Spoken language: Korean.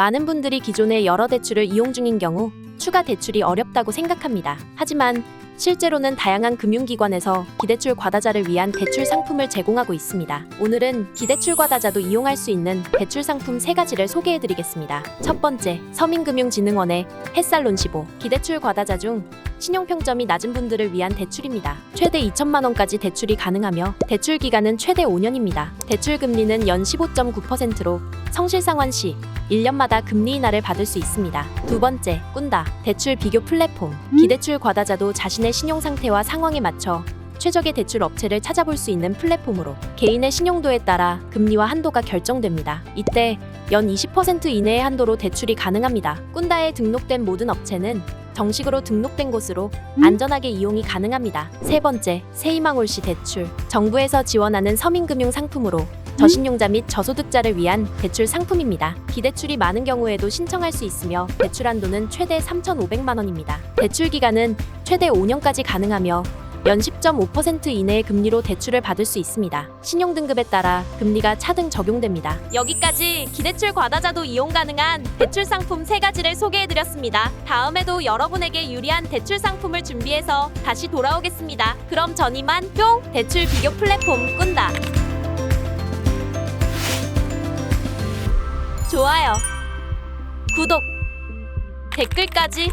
많은 분들이 기존의 여러 대출을 이용 중인 경우 추가 대출이 어렵다고 생각합니다. 하지만 실제로는 다양한 금융기관에서 기대출 과다자를 위한 대출 상품을 제공하고 있습니다. 오늘은 기대출 과다자도 이용할 수 있는 대출 상품 세 가지를 소개해 드리겠습니다. 첫 번째, 서민금융진흥원의 햇살론 15 기대출 과다자 중 신용평점이 낮은 분들을 위한 대출입니다. 최대 2천만 원까지 대출이 가능하며 대출 기간은 최대 5년입니다. 대출 금리는 연 15.9%로 성실 상환 시 1년마다 금리 인하를 받을 수 있습니다. 두 번째, 꾼다. 대출 비교 플랫폼. 기대출 과다자도 자신의 신용 상태와 상황에 맞춰 최적의 대출 업체를 찾아볼 수 있는 플랫폼으로 개인의 신용도에 따라 금리와 한도가 결정됩니다. 이때 연 20% 이내의 한도로 대출이 가능합니다. 꾼다에 등록된 모든 업체는 정식으로 등록된 곳으로 안전하게 이용이 가능합니다. 세 번째, 세이망올시 대출. 정부에서 지원하는 서민금융 상품으로 저신용자 및 저소득자를 위한 대출 상품입니다. 기대출이 많은 경우에도 신청할 수 있으며 대출 한도는 최대 3,500만 원입니다. 대출 기간은 최대 5년까지 가능하며 연 10.5% 이내의 금리로 대출을 받을 수 있습니다. 신용 등급에 따라 금리가 차등 적용됩니다. 여기까지 기대출 과다자도 이용 가능한 대출 상품 세 가지를 소개해 드렸습니다. 다음에도 여러분에게 유리한 대출 상품을 준비해서 다시 돌아오겠습니다. 그럼 전 이만 뿅 대출 비교 플랫폼 꾼다. 좋아요, 구독, 댓글까지